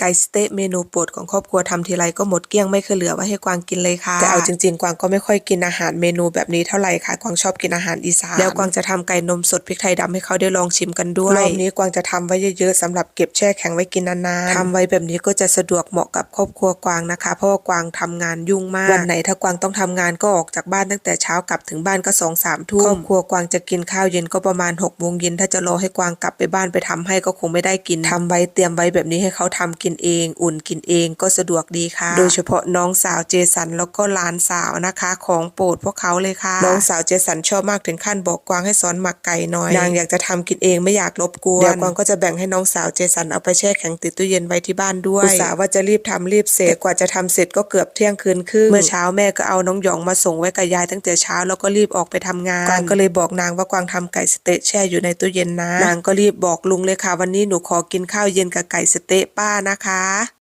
ไก่สะเต๊ะเมนูโปรดของครอบครัวทำทีไรก็หมดเกลี้ยงไม่เคยเหลือไว้ให้กวางกินเลยค่ะ แต่เอาจริงๆ กวางก็ไม่ค่อยกินอาหารเมนูแบบนี้เท่าไหร่ค่ะ กวางชอบกินอาหารอีสานแล้วกวางจะทำไก่นมสดพริกไทยดำให้เขาได้ลองชิมกันด้วยรอบนี้กวางจะทำไว้เยอะๆสำหรับเก็บแช่แข็งไว้กินนานๆทำไว้แบบนี้ก็จะสะดวกเหมาะกับครอบครัวกวางนะคะ เพราะว่ากวางทำงานยุ่งมากวันไหนถ้ากวางต้องทำงานก็ออกจากบ้านตั้งแต่เช้ากลับถึงบ้านก็สองสามทุ่มครอบครัวกวางจะกินข้าวเย็นก็ประมาณหกโมงเย็นถ้าจะรอให้กวางกลับไปบ้านไปทำให้ก็คงไม่ได้กินทำไว้เตรียมไว้แบบนี้ให้เขาทำกินเอง อุ่นกินเองก็สะดวกดีค่ะ โดยเฉพาะน้องสาวเจสันแล้วก็หลานสาวนะคะ ของโปรดพวกเขาเลยค่ะ น้องสาวเจสันชอบมากถึงขั้นบอกกวางให้สอนหมักไก่หน่อยนางอยากจะทำกินเองไม่อยากรบกวนเดี๋ยวกวางก็จะแบ่งให้น้องสาวเจสันเอาไปแช่แข็งติดตู้เย็นไว้ที่บ้านด้วยอุตส่าห์ว่าจะรีบทำรีบเสร็จแต่กว่าจะทำเสร็จก็เกือบเที่ยงคืนครึ่งเมื่อเช้าแม่ก็เอาน้องหยองมาส่งไว้กับยายตั้งแต่เช้าแล้วก็รีบออกไปทำงานกวางก็เลยบอกนางว่ากวางทำไก่สะเต๊ะแช่อยู่ในตู้เย็นนะนางก็รีบบอกลุงเลยค่ะ วันนี้หนูขอกินข้าวเย็นกับไก่สะเต๊ะป้านะคะ